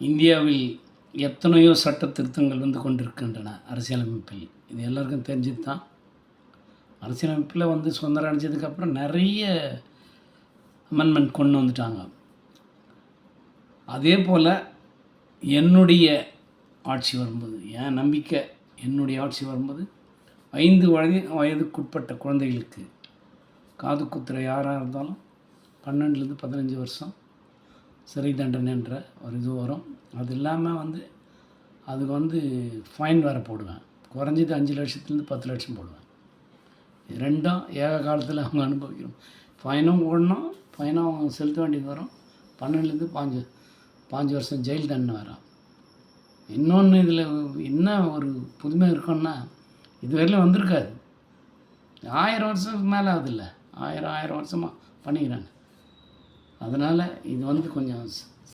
இந்தியாவில் எத்தனையோ சட்ட திருத்தங்கள் வந்து கொண்டிருக்கின்றன அரசியலமைப்பில். இது எல்லாருக்கும் தெரிஞ்சது தான் அரசியலமைப்பில் வந்து சுதந்திரம் அடைஞ்சதுக்கப்புறம் நிறைய அமெண்ட்மெண்ட் கொண்டு வந்துட்டாங்க. அதே போல் என்னுடைய ஆட்சி வரும்போது என் நம்பிக்கை என்னுடைய ஆட்சி வரும்போது ஐந்து வயது வயதுக்குட்பட்ட குழந்தைகளுக்கு காது குத்துற யாராக இருந்தாலும் பன்னெண்டுலேருந்து பதினஞ்சு வருஷம் சிறை தண்டனைன்ற ஒரு இது வரும். அது இல்லாமல் வந்து அதுக்கு வந்து ஃபைன் வேறு போடுவேன். குறைஞ்சது அஞ்சு லட்சத்துலேருந்து பத்து லட்சம் போடுவேன். இது ரெண்டும் ஏக காலத்தில் அவங்க அனுபவிக்கணும். ஃபைனும் போடணும் ஃபைனும் அவங்க செலுத்த வேண்டியது வரும். பன்னெண்டுலேருந்து பாஞ்சு பாஞ்சு வருஷம் ஜெயில் தண்டனை வரும் இன்னொன்று இதில் என்ன ஒரு புதுமை இருக்குன்னா இதுவரையிலும் வந்திருக்காது. ஆயிரம் வருஷத்துக்கு மேலே ஆகுதில்ல ஆயிரம் ஆயிரம் வருஷமாக பண்ணிக்கிறாங்க. அதனால் இது வந்து கொஞ்சம்